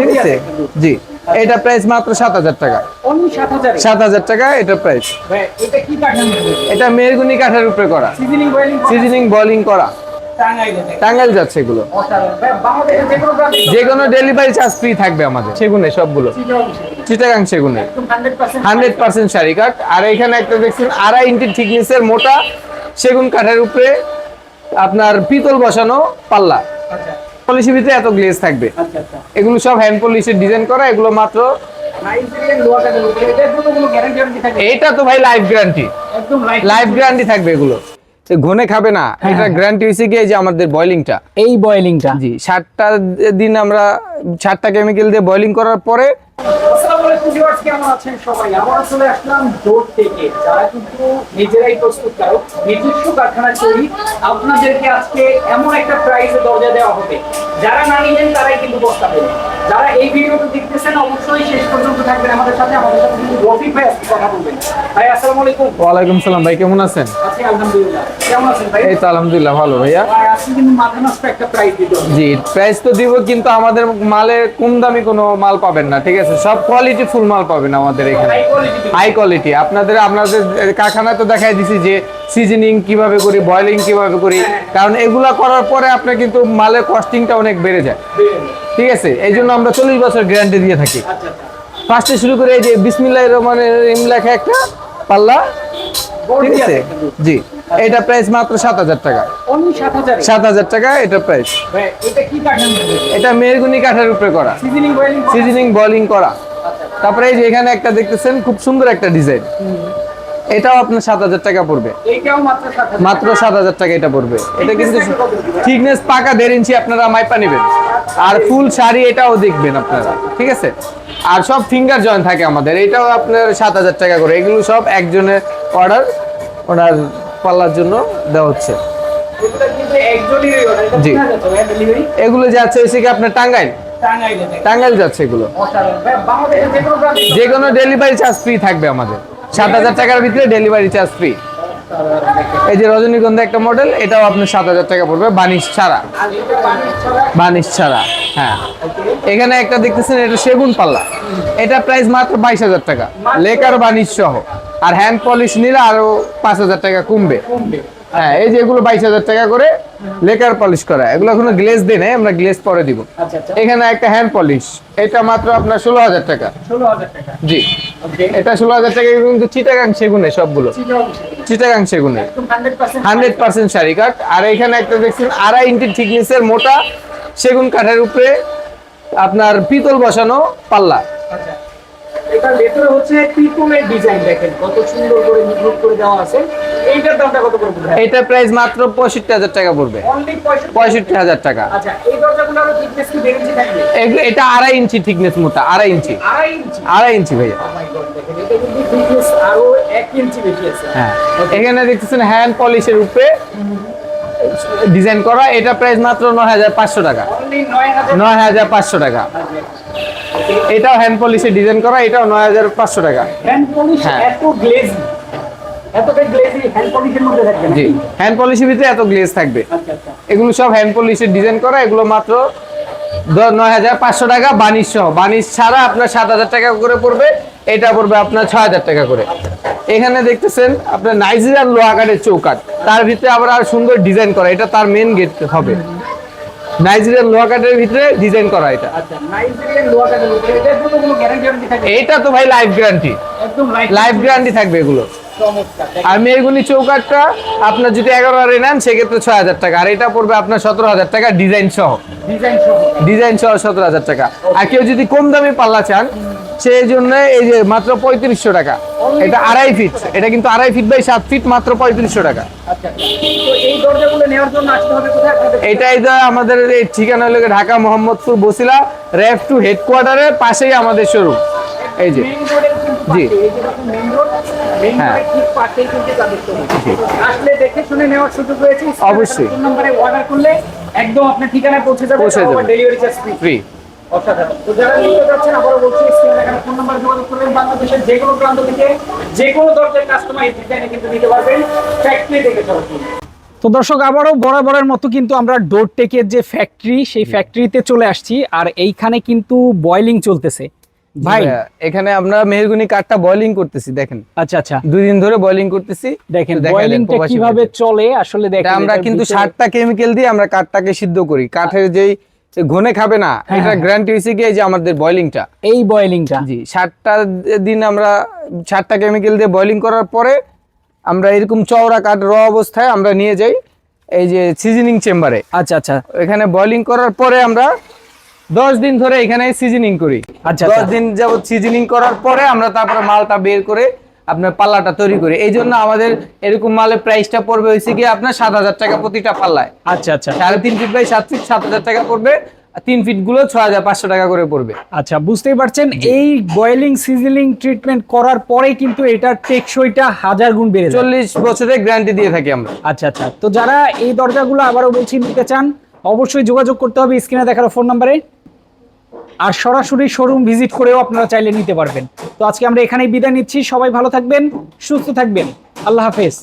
ঠিক আছে? জি। এটা প্রাইস মাত্র সাত হাজার টাকা। সাত হাজার? টাকা এটা প্রাইস এটা কাঠের মেরগুনি কাঠের উপরে করা। সিজনিং বয়েলিং বলিং করা। টাঙ্গাইল যাচ্ছে। এগুলো। যে কোনো ডেলিভারি চার্জ ফ্রি থাকবে আমাদের। সেগুনে সবগুলো। চিটাগাং সেগুনে। হান্ড্রেড পার্সেন্ট শাড়ি কাঠ। আর এখানে একটা দেখছেন আড়াই ইঞ্চি থিকনেসের মোটা সেগুন কাঠের উপরে আপনার পিতল বসানো পাল্লা। আচ্ছা পলিশি ভিতরে এত গ্লেজ থাকবে। আচ্ছা আচ্ছা। এগুলো সব হ্যান্ড পলিশের ডিজাইন করা এগুলো মাত্র এইটা তো ভাই লাইফ গ্যারান্টি একদম লাইফ গ্যারান্টি থাকবে এগুলো। ঘনে খাবে না এটা গ্যারান্টি হয়েছে কি যে আমাদের বয়লিংটা এই বয়লিংটা জি ষাটটা দিন আমরা সাতটা কেমিক্যাল দিয়ে বয়লিং করার পরে আসসালামু আলাইকুম ভিউয়ার্স কেমন আছেন সবাই? আবার চলে আসলাম জোট থেকে। যারা কিন্তু নিজেরাই প্রস্তুতকারক নিজস্ব কারখানা তৈরি আপনাদেরকে আজকে এমন একটা প্রাইসে দরজা দেওয়া হবে। যারা না নিবেন তারাই কিন্তু বস্তা পাবেন যারা এই ভিডিওটা দেখতেছেন অবশ্যই শেষ পর্যন্ত থাকবেন আমাদের সাথে। আমাদের সাথে কিন্তু রফিক ভাই আজকে কথা বলবেন। ভাই আসসালামু আলাইকুম। ওয়ালাইকুম সালাম ভাই কেমন আছেন? আছি আলহামদুলিল্লাহ। কেমন আছেন ভাই? এই তো আলহামদুলিল্লাহ ভালো ভাইয়া। ভাই আজকে কিন্তু মাথা নষ্ট একটা প্রাইস দিতে হবে। জি প্রাইস তো দিব কিন্তু আমাদের মালে কম দামি কোনো মাল পাবেন না ঠিক আছে? সব কোয়ালিটি ফুল মাল পাবেন আমাদের এখানে। হাই কোয়ালিটি হাই কোয়ালিটি আপনাদের আপনাদের কারখানায় তো দেখাই দিছি যে সিজনিং কীভাবে করি বয়লিং কীভাবে করি কারণ এগুলা করার পরে আপনার কিন্তু মালের কস্টিংটা অনেক বেড়ে যায়। ঠিক আছে? এই জন্য আমরা চল্লিশ বছর গ্যারান্টি দিয়ে থাকি। আচ্ছা আচ্ছা। ফার্স্টে শুরু করে এই যে বিসমিল্লাহ রহমানের রহিম লেখা একটা পাল্লা ঠিক আছে? জি। এটা প্রাইস মাত্র সাত হাজার টাকা। সাত হাজার? টাকা এটা প্রাইস এটা কি কাঠের উপরে করা। সিজনিং বয়েলিং বলিং করা। আচ্ছা। তারপরে এই যে এখানে একটা দেখতেছেন খুব সুন্দর একটা ডিজাইন এটাও আপনার সাত হাজার টাকা পড়বে। মাত্র সাত হাজার মাত্র সাত হাজার টাকা এটা পড়বে। এটা কিন্তু থিকনেস পাকা দেড় ইঞ্চি আপনারা মাইপা নেবেন। আর ফুল শাড়ি এটাও দেখবেন আপনারা, ঠিক আছে? আর সব ফিঙ্গার জয়েন থাকে আমাদের, এটাও আপনার সাত হাজার টাকা করে। এগুলো সব একজনের অর্ডার ওনার পাল্লার জন্য দেওয়া হচ্ছে। জি। এগুলো যাচ্ছে হচ্ছে কি আপনার টাঙ্গাইল? টাঙ্গাইল যাচ্ছে এগুলো। যে কোনো ডেলিভারি চার্জ ফ্রি থাকবে আমাদের। সাত হাজার টাকার ভিতরে ডেলিভারি চার্জ ফ্রি এই যে রজনীগন্ধা একটা মডেল এটাও আপনার সাত হাজার টাকা পড়বে, বানিশ ছাড়া। বানিশ ছাড়া হ্যাঁ। এখানে একটা দেখতেছেন, এটা সেগুন পাল্লা। এটা প্রাইস মাত্র বাইশ হাজার টাকা। লেকার বানিশ সহ। আর হ্যান্ড পলিশ নিলে আরও পাঁচ হাজার টাকা কমবে। হ্যাঁ এই যে এগুলো বাইশ হাজার টাকা করে লেকার পলিশ করা। এগুলো এখনও গ্লেজ দিই নাই আমরা গ্লেজ পরে দিব। আচ্ছা, আচ্ছা। এখানে একটা হ্যান্ড পলিশ এটা মাত্র আপনার ষোলো হাজার টাকা। 16,000 জি। এটা ষোলো হাজার টাকা কিন্তু চিটাগাং সেগুনে সবগুলো। চিটাগাং সেগুনে। হান্ড্রেড পার্সেন্ট শাড়ি কাঠ। আর এখানে একটা দেখছেন আড়াই ইঞ্চি থিকনেসের মোটা সেগুন কাঠের উপরে আপনার পিতল বসানো পাল্লা। আচ্ছা। এটার ভেতরে হচ্ছে পিতলের ডিজাইন দেখেন কত সুন্দর করে নিখুঁত করে দেওয়া আছে। এইটার দামটা কত বলবেন এটা প্রাইস মাত্র পঁয়ষট্টি হাজার টাকা পড়বে। অনলি পঁয়ষট্টি পঁয়ষট্টি হাজার টাকা। আচ্ছা এই দরজাগুলো আরও thickness কি বেড়েছে থাকবে? এটা আড়াই ইঞ্চি থিকনেস মোটা আড়াই ইঞ্চি আড়াই ইঞ্চি আড়াই ইঞ্চি ভাইয়া Oh আরও এক ইঞ্চি বেশি আছে। হ্যাঁ এখানে দেখতেছেন হ্যান্ড পলিশের উপরে ডিজাইন করা এটা প্রাইস মাত্র নয় হাজার পাঁচশো টাকা। নয় হাজার পাঁচশো টাকা। এটাও হ্যান্ড পলিশের ডিজাইন করা এটাও নয় হাজার পাঁচশো টাকা। হ্যান্ড পলিশ হ্যাঁ। গ্লেজি হ্যান্ড পলিশের মধ্যে থাকবে জি হ্যান্ড পলিশের ভিতরে এত গ্লেজ থাকবে। আচ্ছা আচ্ছা। এগুলো সব হ্যান্ড পলিশের ডিজাইন করা এগুলো মাত্র নয় হাজার পাঁচশো টাকা বানিশ সহ। বানিশ ছাড়া আপনার সাত হাজার টাকা করে পড়বে এটা পড়বে আপনার ছয় হাজার টাকা করে। এখানে দেখতেছেন আপনার নাইজেরিয়ান লোহাকারের চৌকাট তার ভিতরে আবার আর সুন্দর ডিজাইন করা এটা তার মেন গেট হবে। নাইজেরিয়ান লোহাকাটের ভিতরে ডিজাইন করা এটা। আচ্ছা এটা তো ভাই লাইফ গ্যারান্টি লাইফ গ্যারান্টি থাকবে এগুলো। আর মেরগুনি চৌকাটটা আপনার যদি এগারো হাজার নেন সেক্ষেত্রে ছয় হাজার টাকা। আর এটা পড়বে আপনার সতেরো হাজার টাকা ডিজাইন সহ। ডিজাইন সহ। সতেরো হাজার টাকা। আর কেউ যদি কম দামে পাল্লা চান সেই জন্য এই যে মাত্র পঁয়ত্রিশশো টাকা। এটা আড়াই ফিট। এটা কিন্তু আড়াই ফিট বাই সাত ফিট মাত্র পঁয়ত্রিশশো টাকা। আচ্ছা আপনাদের এটাই তো আমাদের এই ঠিকানা হলো ঢাকা মোহাম্মদপুর বসিলা রেফ টু হেডকোয়ার্টারের পাশেই আমাদের শোরুম এই যে। জি। পাশে, এই যে দেখুন মেইন রোড মেইন হ্যাঁ। রোডের ঠিক পাশেই কিন্তু তাদের শোরুম আসলে দেখে শুনে নেওয়ার সুযোগ রয়েছে অবশ্যই। নম্বরে অর্ডার করলে একদম আপনার ঠিকানায় পৌঁছে যাবে পৌঁছে যাবে। ডেলিভারি চার্জ ফ্রি ফ্রি তো যারা নিতে যাচ্ছেন আবারও বলছি স্ক্রিনে দেখানো ফোন নাম্বার যোগাযোগ করবেন। বাংলাদেশের যে কোনো প্রান্ত থেকে যে কোনো দরজার কাস্টমাইজ কিন্তু নিতে পারবেন। ফ্যাক্টরি থেকে সরাসরি তো দর্শক আবারও বরাবরের মতো কিন্তু আমরা ডোর টেকের যে ফ্যাক্টরি সেই ফ্যাক্টরিতে চলে আসছি। আর এইখানে কিন্তু বয়লিং চলতেছে। ভাই। এখানে আমরা মেহরগুনি কাঠটা বয়লিং করতেছি দেখেন। আচ্ছা আচ্ছা। দুই দিন ধরে বয়লিং করতেছি। দেখেন বয়লিংটা কীভাবে চলে আসলে দেখেন আমরা কিন্তু সাতটা কেমিক্যাল দিয়ে আমরা কাঠটাকে সিদ্ধ করি। কাঠের যেই যে ঘনে খাবে না হ্যাঁ, এটা। গ্যারান্টি হয়েছে কি যে আমাদের বয়লিংটা এই বয়লিংটা জি সাতটা দিন আমরা সাতটা কেমিক্যাল দিয়ে বয়লিং করার পরে আমরা এরকম চওড়া কাঠ র অবস্থায় আমরা নিয়ে যাই এই যে সিজনিং চেম্বারে আচ্ছা আচ্ছা। এখানে বয়লিং করার পরে আমরা দশ দিন ধরে এখানে সিজনিং করি। আচ্ছা, দশ আচ্ছা। দিন যাবত সিজনিং করার পরে আমরা তারপরে মালটা বের করে আপনার পাল্লাটা তৈরি করি। এই জন্য আমাদের এরকম মালের প্রাইসটা পড়বে হয়েছে কি আপনার সাত হাজার টাকা প্রতিটা পাল্লায়। আচ্ছা আচ্ছা। সাড়ে তিন ফিট বাই সাত ফিট সাত হাজার টাকা পড়বে। তিন ফিটগুলো ছ হাজার পাঁচশো টাকা করে পড়বে। আচ্ছা বুঝতেই পারছেন এই বয়েলিং সিজলিং ট্রিটমেন্ট করার পরে কিন্তু এটার টেকসইটা হাজার গুণ বেড়ে চল্লিশ বছরের গ্যারান্টি দিয়ে থাকি আমরা। আচ্ছা আচ্ছা। তো যারা এই দরজাগুলো আবারও বলছি নিতে চান অবশ্যই যোগাযোগ করতে হবে স্ক্রিনে দেখার ফোন নাম্বারে আর সরাসরি শোরুম ভিজিট করেও আপনারা চাইলে নিতে পারবেন। তো আজকে আমরা এখানেই বিদায় নিচ্ছি। সবাই ভালো থাকবেন, সুস্থ থাকবেন। আল্লাহ হাফেজ।